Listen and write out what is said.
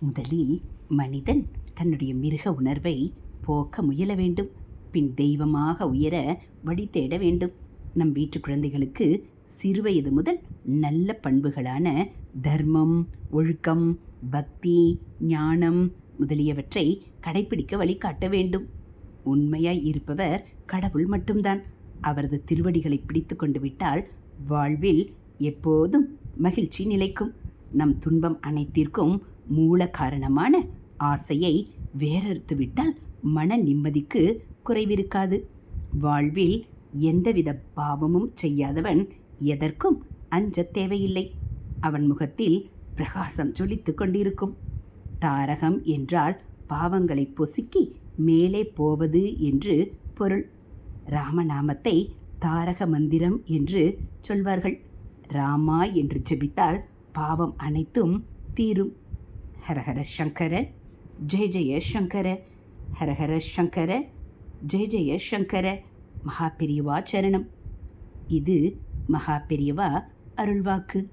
முதலில் மனிதன் தன்னுடைய மிருக உணர்வை போக்க முயல வேண்டும். பின் தெய்வமாக உயர வழி தேட வேண்டும். நம் வீட்டு குழந்தைகளுக்கு சிறுவயது முதல் நல்ல பண்புகளான தர்மம் ஒழுக்கம் பக்தி ஞானம் முதலியவற்றை கடைப்பிடிக்க வழிகாட்ட வேண்டும். உண்மையாய் இருப்பவர் கடவுள் மட்டும்தான். அவரது திருவடிகளை பிடித்து கொண்டு விட்டால் வாழ்வில் எப்போதும் மகிழ்ச்சி நிலைக்கும். நம் துன்பம் அனைத்திற்கும் மூல காரணமான ஆசையை வேறறுத்துவிட்டால் மன நிம்மதிக்கு குறைவிருக்காது. வாழ்வில் எந்தவித பாவமும் செய்யாதவன் எதற்கும் அஞ்ச தேவையில்லை. அவன் முகத்தில் பிரகாசம் ஜொலித்துக் கொண்டிருக்கும். தாரகம் என்றால் பாவங்களை பொசுக்கி மேலே போவது என்று பொருள். ராமநாமத்தை தாரக மந்திரம் என்று சொல்வார்கள். ராமா என்று ஜெபித்தால் பாவம் அனைத்தும் தீரும். ஹரஹர சங்கர ஜெய ஜெய சங்கர ஹரஹர சங்கர ஜெய ஜெய சங்கர மகா பெரியவா சரணம். இது மகா பெரியவா அருள்வாக்கு.